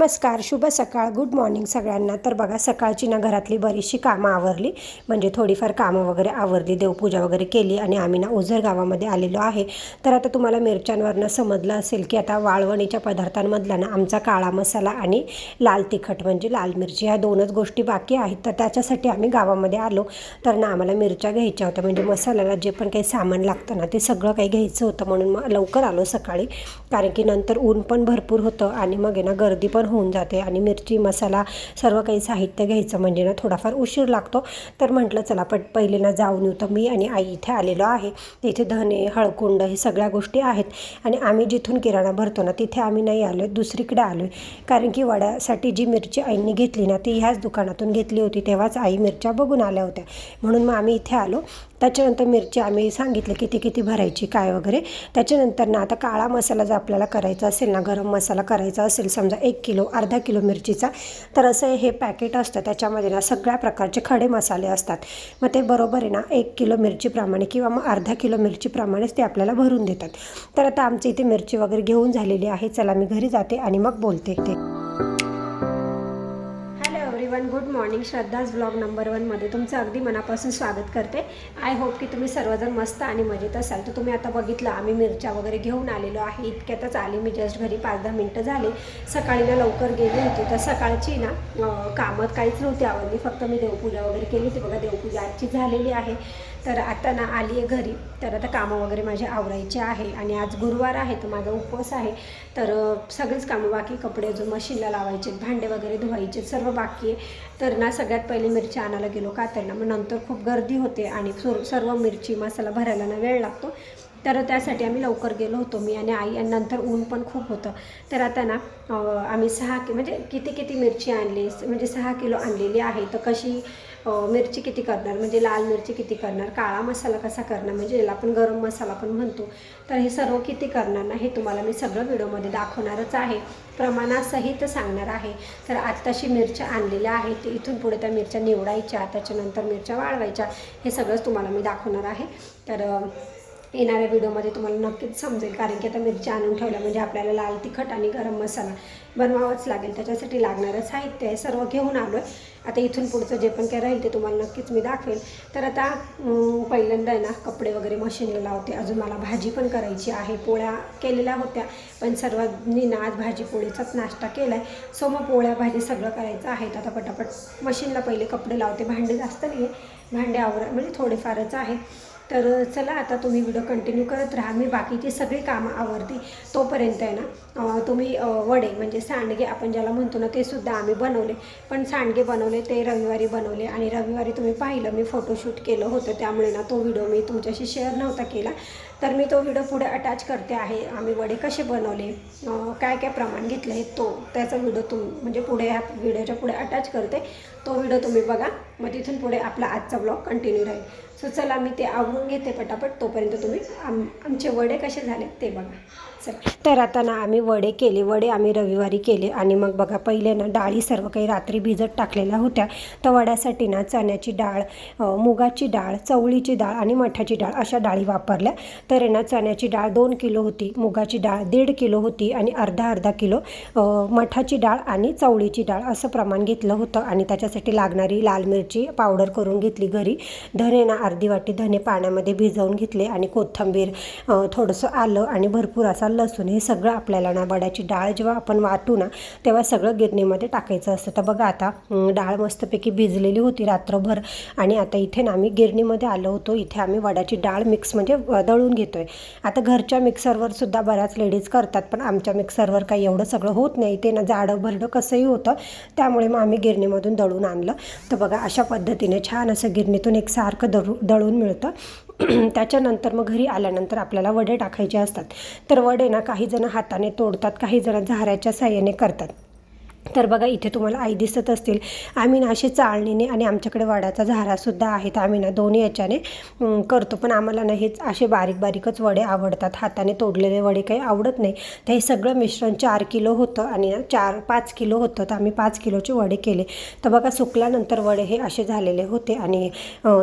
नमस्कार शुभ सकाळ गुड मॉर्निंग सगळ्यांना. तर बघा सकाळची ना घरातली बरीचशी कामं आवरली. म्हणजे थोडीफार कामं वगैरे आवरली देवपूजा वगैरे केली आणि आम्ही ना ओझर गावामध्ये आलेलो आहे. तर आता तुम्हाला मिरच्यांवरनं समजलं असेल की आता वाळवणीच्या पदार्थांमधला ना आमचा काळा मसाला आणि लाल तिखट म्हणजे लाल मिरची ह्या दोनच गोष्टी बाकी आहेत. तर त्याच्यासाठी आम्ही गावामध्ये आलो. तर ना आम्हाला मिरच्या घ्यायच्या होत्या. म्हणजे मसाल्याला जे पण काही सामान लागतं ना ते सगळं काही घ्यायचं होतं म्हणून मग लवकर आलो सकाळी. कारण की नंतर ऊन पण भरपूर होतं आणि मग आहे ना गर्दी पण होऊन जाते आणि मिरची मसाला सर्व काही साहित्य घ्यायचं म्हणजे ना थोडाफार उशीर लागतो. तर म्हटलं चला पट पहिले ना जाऊन येऊ. तर मी आणि आई इथे आलेलो आहे. तिथे धने हळकुंड हे सगळ्या गोष्टी आहेत. आणि आम्ही जिथून किराणा भरतो ना तिथे आम्ही नाही आलो आहे दुसरीकडे आलो आहे कारण की वड्यासाठी जी मिरची आईंनी घेतली ना ती ह्याच दुकानातून घेतली होती. तेव्हाच आई मिरच्या बघून आल्या होत्या. म्हणून मग आम्ही इथे आलो. त्याच्यानंतर मिरची आम्ही सांगितलं किती किती भरायची काय वगैरे. त्याच्यानंतर ना आता काळा मसाला जर आपल्याला करायचा असेल ना गरम मसाला करायचा असेल समजा एक किलो अर्धा किलो मिरचीचा तर असं हे पॅकेट असतं. त्याच्यामध्ये ना सगळ्या प्रकारचे खडे मसाले असतात. मग ते बरोबर आहे ना एक किलो मिरचीप्रमाणे किंवा मग अर्धा किलो मिरचीप्रमाणेच ते आपल्याला भरून देतात. तर आता आमची इथे मिरची वगैरे घेऊन झालेली आहे. चला मी घरी जाते आणि मग बोलते ते one good morning Shraddha's blog number वनमध्ये तुमचं अगदी मनापासून स्वागत करते. आय होप की तुम्ही सर्वजण मस्त आणि मजेत असाल. तर तुम्ही आता बघितलं आम्ही मिरच्या वगैरे घेऊन आलेलो आहे. इतक्यातच आली मी जस्ट घरी पाच दहा मिनटं झाली. सकाळी ना लवकर गेली होती. तर सकाळची ना कामत काहीच नव्हती आवडली फक्त मी देवपूजा वगैरे केली होती. बघा देवपूजा आजची झालेली आहे. तर आता ना आली आहे घरी. तर आता कामं वगैरे माझे आवरायचे आहे आणि आज गुरुवार आहे तर माझा उपवास आहे. तर सगळीच कामं बाकी कपडे अजून मशीनला लावायचे भांडे वगैरे धुवायचे सर्व बाकी आहे. तर ना सगळ्यात पहिले मिरची आणायला गेलो का तर ना मग नंतर खूप गर्दी होते आणि सुर- सर्व मिरची मसाला भरायला ना वेळ लागतो. तर त्यासाठी आम्ही लवकर गेलो होतो मी आणि आई. आणि नंतर ऊन पण खूप होतं. तर आता ना आम्ही सहा कि म्हणजे किती किती मिरची आणली म्हणजे सहा किलो आणलेली आहे. तर कशी मिरची किती करणार? म्हणजे लाल मिरची किती करणार? काळा मसाला कसा करणार? म्हणजे याला आपण गरम मसाला पण म्हणतो. तर हे सर्व किती करणार ना हे तुम्हाला मी सगळं व्हिडिओमध्ये दाखवणारच आहे. प्रमाणासहित सांगणार आहे. तर आत्ताशी मिरच्या आणलेल्या आहेत. इथून पुढे त्या मिरच्या निवडायच्या त्याच्यानंतर मिरच्या वाळवायच्या हे सगळंच तुम्हाला मी दाखवणार आहे. तर येणाऱ्या व्हिडिओमध्ये तुम्हाला नक्कीच समजेल कारण की आता मिरच्या आणून ठेवल्या म्हणजे आपल्याला लाल तिखट आणि गरम मसाला बनवावाच लागेल. त्याच्यासाठी लागणारं साहित्य आहे सर्व घेऊन आलो आहे आता इथून पुढचं जे पण काय राहील ते तुम्हाला नक्कीच मी दाखवेल. तर आता पहिल्यांदा आहे ना कपडे वगैरे मशीनला लावते. अजून मला भाजी पण करायची आहे. पोळ्या केलेल्या होत्या पण सर्वांनी ना आज भाजी पोळीचाच नाश्ता केला आहे सो मग पोळ्या भाजी सगळं करायचं आहे. तर आता पटापट मशीनला पहिले कपडे लावते. भांडे जास्त नाही आहे भांडे आवरा म्हणजे थोडेफारच आहे. तर चला आता तुम्ही व्हिडिओ कंटिन्यू करत राहा. मी बाकीची सगळी कामं आवडते तोपर्यंत आहे ना तुम्ही वडे म्हणजे सांडगे आपण ज्याला म्हणतो ना ते सुद्धा आम्ही बनवले. पण सांडगे बनवले ते रविवारी बनवले आणि रविवारी तुम्ही पाहिलं मी फोटोशूट केलं होतं. त्यामुळे ना तो व्हिडिओ मी तुमच्याशी शेअर नव्हता केला. तर मी तो व्हिडिओ पुढे अटॅच करते आहे. आम्ही वडे कसे बनवले काय काय प्रमाण घेतलं आहे तो त्याचा व्हिडिओ तुम म्हणजे पुढे ह्या व्हिडिओच्या पुढे अटॅच करते. तो व्हिडिओ तुम्ही बघा. मग तिथून पुढे आपला आजचा ब्लॉग कंटिन्यू राहील. सो चला मी ते आवरून घेते पटापट. तोपर्यंत तुम्ही आम आमचे वडे कसे झाले ते बघा. चला. तर आता ना आम्ही वडे केले. वडे आम्ही रविवारी केले. आणि मग बघा पहिले ना डाळी सर्व काही रात्री भिजत टाकलेल्या होत्या. तर वड्यासाठी ना चण्याची डाळ मुगाची डाळ चवळीची डाळ आणि मठाची डाळ अशा डाळी वापरल्या. तर आहे ना चण्याची डाळ दोन किलो होती मुगाची डाळ दीड किलो होती आणि अर्धा अर्धा किलो मठाची डाळ आणि चवळीची डाळ असं प्रमाण घेतलं होतं. आणि त्याच्यासाठी लागणारी लाल मिरची पावडर करून घेतली घरी. धने ना अर्धी वाटी धने पाण्यामध्ये भिजवून घेतले आणि कोथिंबीर थोडंसं आलं आणि भरपूर असा लसूण हे सगळं आपल्याला ना वड्याची डाळ जेव्हा आपण वाटू ना तेव्हा सगळं गिरणीमध्ये टाकायचं असतं. तर बघा आता डाळ मस्तपैकी भिजलेली होती रात्रभर आणि आता इथे ना आम्ही गिरणीमध्ये आलो होतो. इथे आम्ही वड्याची डाळ मिक्स म्हणजे दळून घेतो आहे आता घरच्या मिक्सरवर सुद्धा बऱ्याच लेडीज करतात पण आमच्या मिक्सरवर काही एवढं सगळं होत नाही. ते ना जाडं भरडं कसंही होतं त्यामुळे मग आम्ही गिरणीमधून दळून आणलं. तर बघा अशा पद्धतीने छान असं गिरणीतून एक सारखं दळू दळून मिळतं. त्याच्यानंतर मग घरी आल्यानंतर आपल्याला वडे टाकायचे असतात. तर वडे ना काही जण हाताने तोडतात काही जण झाऱ्याच्या साह्याने करतात. तर बघा इथे तुम्हाला आई दिसत असतील. आम्ही ना असे चाळणीने आणि आमच्याकडे वड्याचा झारासुद्धा आहे. तर आम्ही ना दोन्ही याच्याने करतो. पण आम्हाला ना हेच असे बारीक बारीकच वडे आवडतात. हाताने तोडलेले वडे काही आवडत नाही. तर हे सगळं मिश्रण चार किलो होतं आणि चार पाच किलो होतं. तर आम्ही पाच किलोचे वडे केले. तर बघा सुकल्यानंतर वडे हे असे झालेले होते आणि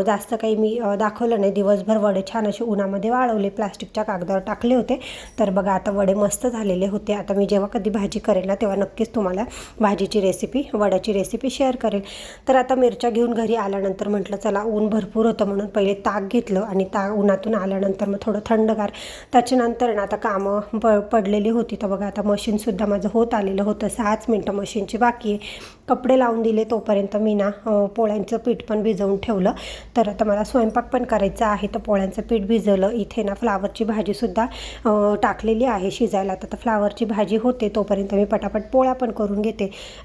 जास्त काही मी दाखवलं नाही. दिवसभर वडे छान असे उन्हामध्ये वाळवले. प्लास्टिकच्या कागदावर टाकले होते. तर बघा आता वडे मस्त झालेले होते. आता मी जेव्हा कधी भाजी करेल ना तेव्हा नक्कीच तुम्हाला भाजीची रेसिपी वड्याची रेसिपी शेअर करेल. तर आता मिरच्या घेऊन घरी आल्यानंतर म्हटलं चला ऊन भरपूर होतं म्हणून पहिले ताक घेतलं आणि ता उन्हातून आल्यानंतर मग थोडं थंडगार त्याच्यानंतर ना आता कामं प पडलेली होती. तर बघा आता मशीनसुद्धा माझं होत आलेलं होतं. सहाच मिनटं मशीनची बाकी आहे. कपडे लावून दिले तोपर्यंत मी ना पोळ्यांचं पीठ पण भिजवून ठेवलं. तर आता मला स्वयंपाक पण करायचा आहे. तर पोळ्यांचं पीठ भिजवलं. इथे ना फ्लावरची भाजीसुद्धा टाकलेली आहे शिजायला. तर आता फ्लावरची भाजी होते तोपर्यंत मी पटापट पोळ्या पण करून घेते.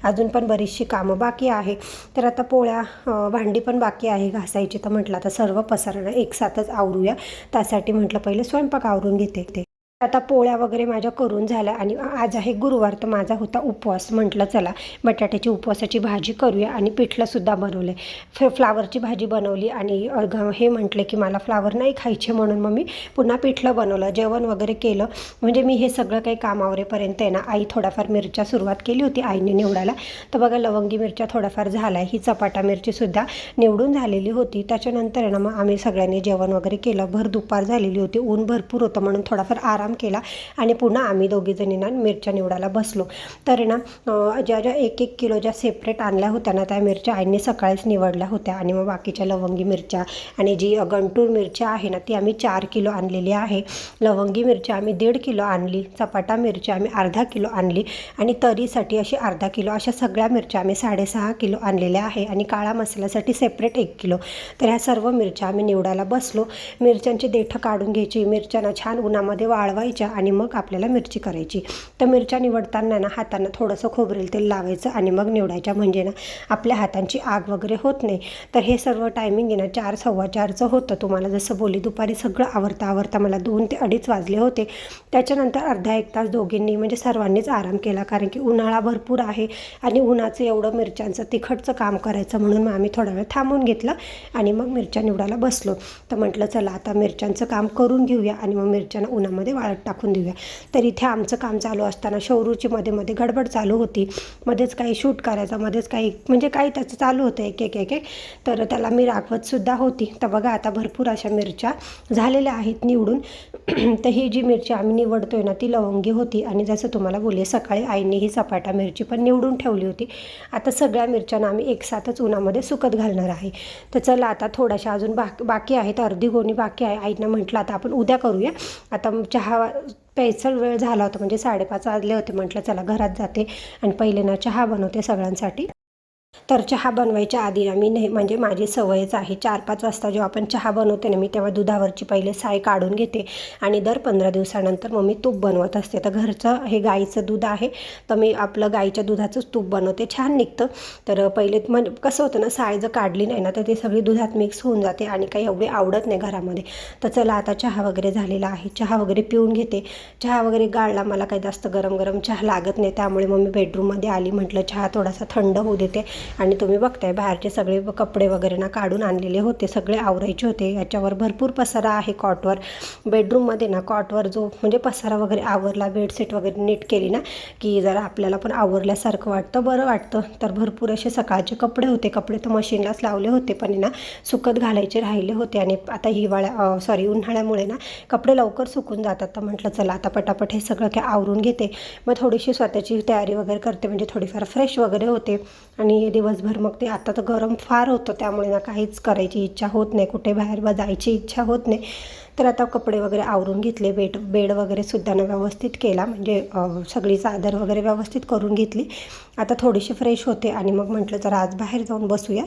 अजून पण बरीचशी कामं बाकी आहे. तर आता पोळ्या भांडी पण बाकी आहे घासायची. तर म्हटलं आता सर्व पसारणं एकसाथच आवरूया. त्यासाठी म्हटलं पहिले स्वयंपाक आवरून घेते ते. आता पोळ्या वगैरे माझ्या करून झाल्या आणि आज आहे गुरुवार तर माझा होता उपवास. म्हटलं चला बटाट्याची उपवासाची भाजी करूया आणि पिठलंसुद्धा बनवले फ फ्लावरची भाजी बनवली आणि हे म्हटले की मला फ्लावर नाही खायचे म्हणून मग मी पुन्हा पिठलं बनवलं. जेवण वगैरे केलं. म्हणजे मी हे सगळं काही कामावरेपर्यंत आहे ना आई थोडाफार मिरच्या सुरुवात केली होती आईने निवडायला. तर बघा लवंगी मिरच्या थोडाफार झाल्या. ही चपाटा मिरचीसुद्धा निवडून झालेली होती. त्याच्यानंतर आहे ना मग आम्ही सगळ्यांनी जेवण वगैरे केलं. भर दुपार झालेली होती. ऊन भरपूर होतं म्हणून थोडाफार आराम केला आणि पुन्हा आम्ही दोघीजणींना मिरच्या निवडायला बसलो. तर ना ज्या ज्या एक एक किलो ज्या सेपरेट आणल्या होत्या ना त्या मिरच्या आईने सकाळीच निवडल्या होत्या. आणि मग बाकीच्या लवंगी मिरच्या आणि जी गंटूर मिरच्या आहे ना ती आम्ही चार किलो आणलेली आहे. लवंगी मिरच्या आम्ही दीड किलो आणली चपाटा मिरच्या आम्ही अर्धा किलो आणली आणि तरीसाठी अशी अर्धा किलो अशा सगळ्या मिरच्या आम्ही साडेसहा किलो आणलेल्या आहे आणि काळा मसाल्यासाठी सेपरेट एक किलो. तर ह्या सर्व मिरच्या आम्ही निवडायला बसलो. मिरच्यांची देठं काढून घ्यायची मिरच्यांना छान उन्हामध्ये वाळवायच्या आणि मग आपल्याला मिरची करायची. तर मिरच्या निवडताना ना हातांना थोडंसं खोबरेल तेल लावायचं आणि मग निवडायच्या. म्हणजे ना आपल्या हातांची आग वगैरे होत नाही. तर हे सर्व टायमिंग आहे ना चार सव्वा चारचं होतं. तुम्हाला जसं बोली दुपारी सगळं आवरता आवरता मला दोन ते अडीच वाजले होते. त्याच्यानंतर अर्धा एक तास दोघींनी म्हणजे सर्वांनीच आराम केला. कारण की उन्हाळा भरपूर आहे आणि उन्हाचं एवढं मिरच्यांचं तिखटचं काम करायचं म्हणून मग आम्ही थोडा वेळ थांबून घेतलं आणि मग मिरच्या निवडायला बसलो. तर म्हटलं चला आता मिरच्यांचं काम करून घेऊया. आणि मग मिरच्यांना उन्हामध्ये वाळत टाकून देऊया. तर इथे आमचं काम चालू असताना शौरूची मध्ये मध्ये गडबड चालू होती. मध्येच काही शूट करायचा मध्येच काही म्हणजे काही त्याचं चालू होतं एक एक एक एक. तर त्याला मी राखवतसुद्धा होती. तर बघा आता भरपूर अशा मिरच्या झालेल्या आहेत निवडून. तर ही जी मिरची आम्ही निवडतोय ना ती लवंगी होती. आणि जसं तुम्हाला बोलले सकाळी आईने ही सपाटा मिरची पण निवडून ठेवली होती. आता सगळ्या मिरच्यांना आम्ही एकसाथच उन्हामध्ये सुकत घालणार आहे. तर चला आता थोड्याशा अजून बाक बाकी आहेत अर्धी गोणी बाकी आहे. आईनं म्हटलं आता आपण उद्या करूया. आता चहा प्यायचा वेळ झाला होता म्हणजे साडेपाच वाजले होते म्हटलं चला घरात जाते. आणि पहिले ना चहा बनवते सगळ्यांसाठी. तर चहा बनवायच्या आधी आम्ही नेह म्हणजे माझी सवयच आहे चार पाच वाजता जेव्हा आपण चहा बनवते ना मी तेव्हा दुधावरची पहिले साय काढून घेते आणि दर पंधरा दिवसानंतर मग मी तूप बनवत असते. तर घरचं हे गाईचं दूध आहे तर मी आपलं गाईच्या दुधाचंच तूप बनवते. छान निघतं. तर पहिले म्हणजे कसं होतं ना साय जर काढली नाही ना तर ती सगळी दुधात मिक्स होऊन जाते आणि काही एवढी आवडत नाही घरामध्ये. तर चला आता चहा वगैरे झालेला आहे. चहा वगैरे पिऊन घेते. चहा वगैरे गाळला मला काही जास्त गरम गरम चहा लागत नाही. त्यामुळे मग मी बेडरूममध्ये आली म्हटलं चहा थोडासा थंड होऊ देते. आणि तुम्ही बघताय बाहेरचे सगळे कपडे वगैरे ना काढून आणलेले होते सगळे आवरायचे होते. याच्यावर भरपूर पसारा आहे कॉटवर. बेडरूममध्ये ना कॉटवर जो म्हणजे पसारा वगैरे आवरला बेडशीट वगैरे नीट केली ना की जरा आपल्याला पण आवरल्यासारखं वाटतं बरं वाटतं. तर भरपूर असे सकाळचे कपडे होते. कपडे तर मशीनलाच लावले होते पण ना सुकत घालायचे राहिले होते. आणि आता हिवाळ्या सॉरी उन्हाळ्यामुळे ना कपडे लवकर सुकून जातात. तर म्हटलं चला आता पटापट हे सगळं काय आवरून घेते. मग थोडीशी स्वतःची तयारी वगैरे करते म्हणजे थोडीफार फ्रेश वगैरे होते. आणि दिवसभर. मग ते आता तर गरम फार होतं त्यामुळे ना काहीच करायची इच्छा होत नाही. कुठे बाहेर व जायची इच्छा होत नाही. तर आता कपडे वगैरे आवरून घेतले बेड बेड वगैरे सुद्धा ना व्यवस्थित केला. म्हणजे सगळी चादर वगैरे व्यवस्थित करून घेतली. आता थोडीशी फ्रेश होते आणि मग म्हटलं तर आज बाहेर जाऊन बसूया.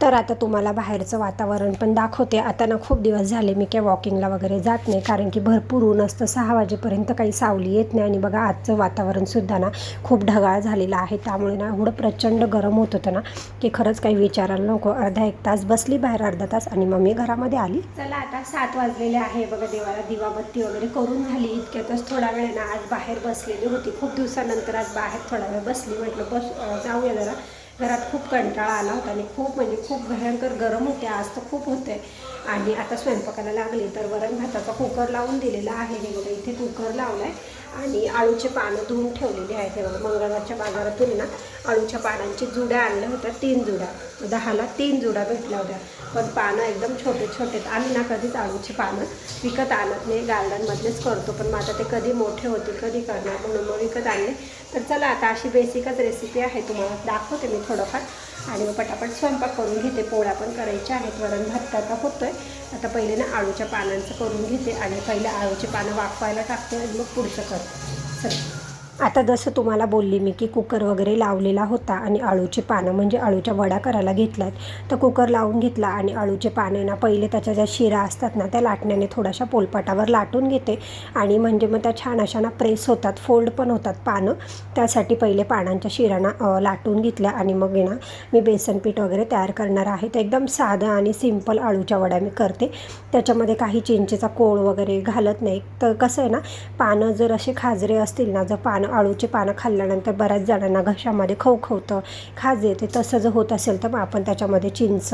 तर आता तुम्हाला बाहेरचं वातावरण पण दाखवते. आता ना खूप दिवस झाले मी काय वॉकिंगला वगैरे जात नाही. कारण की भरपूर ऊन असतं. सहा वाजेपर्यंत काही सावली येत नाही. आणि बघा आजचं वातावरणसुद्धा ना खूप ढगाळ झालेलं आहे. त्यामुळे ना एवढं प्रचंड गरम होत होतं ना की खरंच काही विचारायला नको. अर्धा एक तास बसली बाहेर अर्धा तास. आणि मग मी घरामध्ये आली. चला आता सात वाजलेले आहे. बघा देवाला दिवाबत्ती वगैरे करून झाली. इतक्यातच थोडा वेळ ना आज बाहेर बसलेली होती. खूप दिवसानंतर आज बाहेर थोडा वेळ बसली. म्हटलं बस जाऊया जरा. घरात खूप कंटाळा आला होता आणि खूप म्हणजे खूप भयंकर गरम होते आज तर खूप होते. आणि आता स्वयंपाकाला लागले तर वरण भाताचा कुकर लावून दिलेला आहे. हे बघा इथे कुकर लावला आहे आणि आळूचे पानं धुवून ठेवलेले आहेत. हे बघा मंगळवारच्या बाजारातून ना आळूच्या पानांची जुड्या आणल्या होत्या तीन जुड्या. दहाला तीन जुड्या भेटल्या होत्या. पण पानं एकदम छोटे छोटे आम्ही ना कधीच आळूची पानं विकत आणत नाही. गार्डनमधलेच करतो. पण मग आता ते कधी मोठे होतील कधी करणार? म्हणून मग विकत आणले. तर चला आता अशी बेसिकच रेसिपी आहे तुम्हाला. दाखवते मी थोडंफार. आणि मग पटापट स्वयंपाक करून घेते. पोळ्या पण करायच्या आहेत. वरण भात आता आहे आता पहिले ना आळूच्या पानांचं करून घेते आणि पहिले आळूचे पानं वाफवायला टाकते आणि मग पुढचं करते. चल. आता जसं तुम्हाला बोलली मी की कुकर वगैरे लावलेला होता आणि अळूची पानं म्हणजे अळूच्या वडा करायला घेतल्यात तर कुकर लावून घेतला आणि अळूचे पानं ना पहिले त्याच्या ज्या शिरा असतात ना त्या लाटण्याने थोड्याशा पोलपाटावर लाटून घेते. आणि म्हणजे मग त्या छान अशा ना प्रेस होतात फोल्ड पण होतात पानं. त्यासाठी पहिले पानांच्या शिरांना लाटून घेतल्या आणि मग आहे ना मी बेसन पीठ वगैरे तयार करणार आहे. तर एकदम साधं आणि सिंपल अळूच्या वड्या मी करते. त्याच्यामध्ये काही चिंचेचा कोळ वगैरे घालत नाही. तर कसं आहे ना पानं जर असे खाजरे असतील ना जर पानं अळूचे पानं खाल्ल्यानंतर बऱ्याच जणांना घशामध्ये खवखवतं खाज येते. तसं जर होत असेल तर मग आपण त्याच्यामध्ये चिंच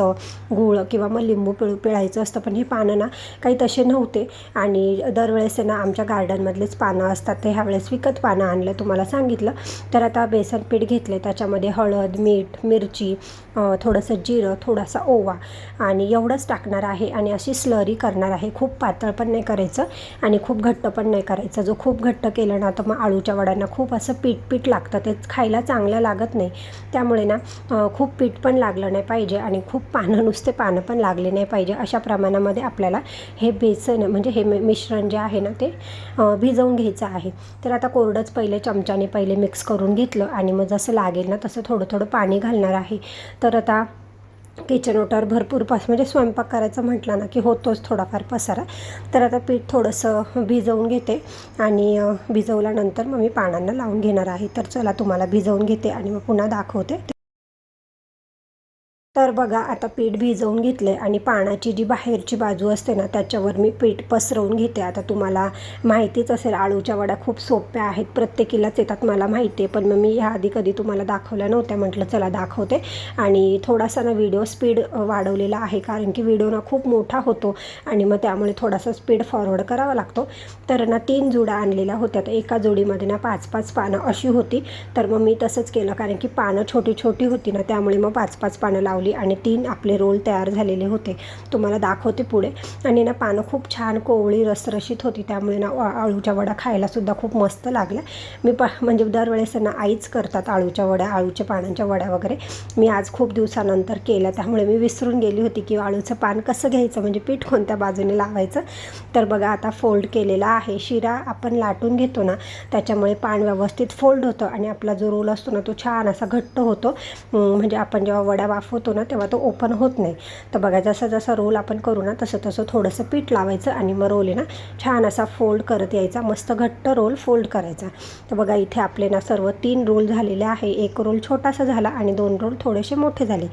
गूळ किंवा मग लिंबू पिळू पिळायचं असतं. पण हे पानं ना काही तसे नव्हते. आणि दरवेळेस आहे ना आमच्या गार्डनमधलेच पानं असतात. ते ह्यावेळेस विकत पानं आणलं तुम्हाला सांगितलं. तर आता बेसन पीठ घेतले त्याच्यामध्ये हळद मीठ मिरची थोडंसं जिरं थोडासा ओवा आणि एवढंच टाकणार आहे. आणि अशी स्लरी करणार आहे. खूप पातळ पण नाही करायचं आणि खूप घट्ट पण नाही करायचं. जो खूप घट्ट केलं ना तर मग आळूच्या वड्यांना खूप असं पीठ पीठ लागतं. ते खायला चांगलं लागत नाही. त्यामुळे ना खूप पीठ पण लागलं नाही पाहिजे आणि खूप पानं नुसते पानं पण लागले नाही पाहिजे अशा प्रमाणामध्ये आपल्याला हे बेसन म्हणजे हे मिश्रण जे आहे ना ते भिजवून घ्यायचं आहे. तर आता कोरडंच पहिले चमच्याने पहिले मिक्स करून घेतलं आणि मग जसं लागेल ना तसं थोडं थोडं पाणी घालणार आहे. तर आता किचन ओटावर भरपूर पास म्हणजे स्वयंपाक करायचं म्हटलं ना की होतोच थोडाफार पसारा. तर आता पीठ थोडंसं भिजवून घेते आणि भिजवल्यानंतर मग मी पानांना लावून घेणार आहे. तर चला तुम्हाला भिजवून घेते आणि मग पुन्हा दाखवते. तर बघा आता पीठ भिजवून घेतले आणि पानाची जी बाहेरची बाजू असते ना त्याच्यावर मी पीठ पसरवून घेते. आता तुम्हाला माहितीच असेल आळूच्या वड्या खूप सोप्या आहेत. प्रत्येकीलाच येतात मला माहिती आहे. पण मग मी ह्या आधी कधी तुम्हाला दाखवल्या नव्हत्या. म्हटलं चला दाखवते. आणि थोडासा ना व्हिडिओ स्पीड वाढवलेला आहे कारण की व्हिडिओ ना खूप मोठा होतो. आणि मग त्यामुळे थोडासा स्पीड फॉरवर्ड करावा लागतो. तर ना तीन जुड्या आणलेल्या होत्या. तर एका जोडीमध्ये ना पाच पाच पानं अशी होती. तर मग मी तसंच केलं कारण की पानं छोटी छोटी होती ना त्यामुळे मग पाच पाच पानं लावली. आणि तीन आपले रोल तयार झालेले होते. तुम्हाला दाखवते पुढे. आणि ना पानं खूप छान कोवळी रसरशीत होती. त्यामुळे ना आळूच्या वड्या खायलासुद्धा खूप मस्त लागल्या. मी प म्हणजे दरवेळेस ना आईच करतात आळूच्या वड्या आळूच्या पानांच्या वड्या वगैरे. मी आज खूप दिवसानंतर केल्या. त्यामुळे मी विसरून गेली होती की आळूचं पान कसं घ्यायचं? म्हणजे पीठ कोणत्या बाजूने लावायचं? तर बघा आता फोल्ड केलेला आहे. शिरा आपण लाटून घेतो ना त्याच्यामुळे पान व्यवस्थित फोल्ड होतं आणि आपला जो रोल असतो ना तो छान असा घट्ट होतो. म्हणजे आपण जेव्हा वड्या वाफवतो ना तेव्हा तो ओपन होत नाही. तर बघा जसं जसं रोल आपण करू ना तसं तसं थोडंसं पीठ लावायचं आणि मग रोल आहे ना छान असा फोल्ड करत यायचा. मस्त घट्ट रोल फोल्ड करायचा. तर बघा इथे आपले ना सर्व तीन रोल झालेले आहे. एक रोल छोटासा झाला आणि दोन रोल थोडेसे मोठे झाले.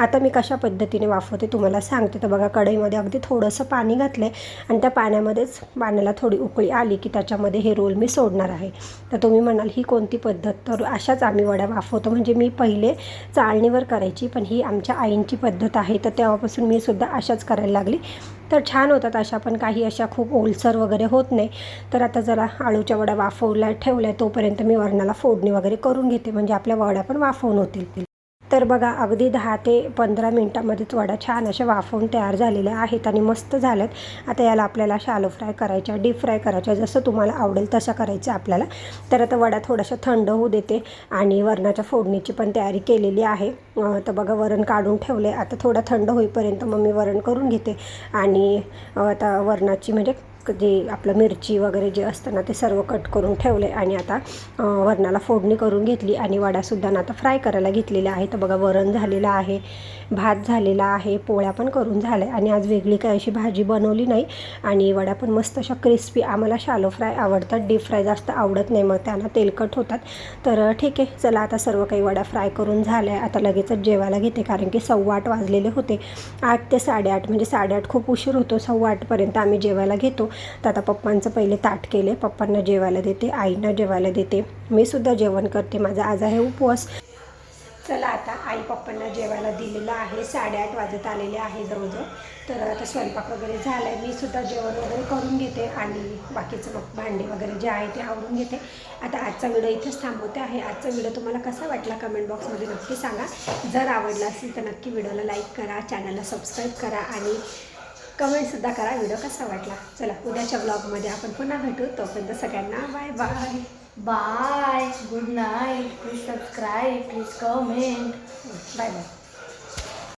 आता मी कशा पद्धतीने वाफवते तुम्हाला सांगते. तर बघा कढईमध्ये अगदी थोडंसं पाणी घातलं आहे आणि त्या पाण्यामध्येच पाण्याला थोडी उकळी आली की त्याच्यामध्ये हे रोल मी सोडणार आहे. तर तुम्ही म्हणाल ही कोणती पद्धत? तर अशाच आम्ही वड्या वाफवतो. म्हणजे मी पहिले चाळणीवर करायची पण ही आमच्या आईंची पद्धत आहे तर तेव्हापासून मी सुद्धा अशाच करायला लागली. तर छान होतात अशा पण काही अशा खूप ओलसर वगैरे होत नाही. तर आता जरा आळूच्या वड्या वाफवल्या ठेवल्या तोपर्यंत मी वरणाला फोडणी वगैरे करून घेते. म्हणजे आपल्या वड्या पण वाफवून होतील. तर बघा अगदी दहा ते पंधरा मिनटामध्येच वडा छान अशा वाफवून तयार झालेल्या आहेत आणि मस्त झाल्यात. आता याला आपल्याला शालो फ्राय करायच्या डीप फ्राय करायच्या जसं तुम्हाला आवडेल तसं करायचं आपल्याला. तर आता वडा थोडासा थंड होऊ देते आणि वरणाच्या फोडणीची पण तयारी केलेली आहे. तर बघा वरण काढून ठेवले आता थोडा थंड होईपर्यंत मग मी वरण करून घेते. आणि आता वरणाची म्हणजे जे आपलं मिरची वगैरे जे असतं ना ते सर्व कट करून ठेवले आणि आता वरणाला फोडणी करून घेतली आणि वडासुद्धा ना आता फ्राय करायला घेतलेल्या आहे तर बघा वरण झालेलं आहे भात झालेला आहे पोळ्या पण करून झाल्या आणि आज वेगळी काय अशी भाजी बनवली नाही आणि वड्या पण मस्त अशा क्रिस्पी आम्हाला शालो फ्राय आवडतात डीप फ्राय जास्त आवडत नाही. मग त्यांना तेलकट होतात. तर ठीक आहे चला आता सर्व काही वड्या फ्राय करून झाल्या. आता लगेचच जेवायला घेते कारण की सव्वा आठ वाजलेले होते. आठ ते साडेआठ म्हणजे साडेआठ खूप उशीर होतो सव्वा आठपर्यंत आम्ही जेवायला घेतो. तर आता पप्पांचं पहिले ताट केले. पप्पांना जेवायला देते आईना जेवायला देते. मी सुद्धा जेवण करते. माझा आज आहे उपवास. चला आता आई पप्पांना जेवायला दिलेलं आहे. साडेआठ वाजत आलेले आहे जवळजवळ तर आता स्वयंपाक वगैरे झाला आहे मी सुद्धा जेवण वगैरे करून घेते आणि बाकीचं मग भांडे वगैरे जे आहे ते आवरून घेते. आता आजचा व्हिडिओ इथेच थांबवते आहे. आजचा व्हिडिओ तुम्हाला कसा वाटला कमेंट बॉक्समध्ये नक्की सांगा. जर आवडला असेल तर नक्की व्हिडिओला लाईक करा. चॅनलला सबस्क्राईब करा आणि कमेंटसुद्धा करा व्हिडिओ कसा वाटला चला उद्याच्या ब्लॉगमध्ये आपण पुन्हा भेटू तोपर्यंत सगळ्यांना bye bye Bye. Good night. Please subscribe. Please comment. Bye bye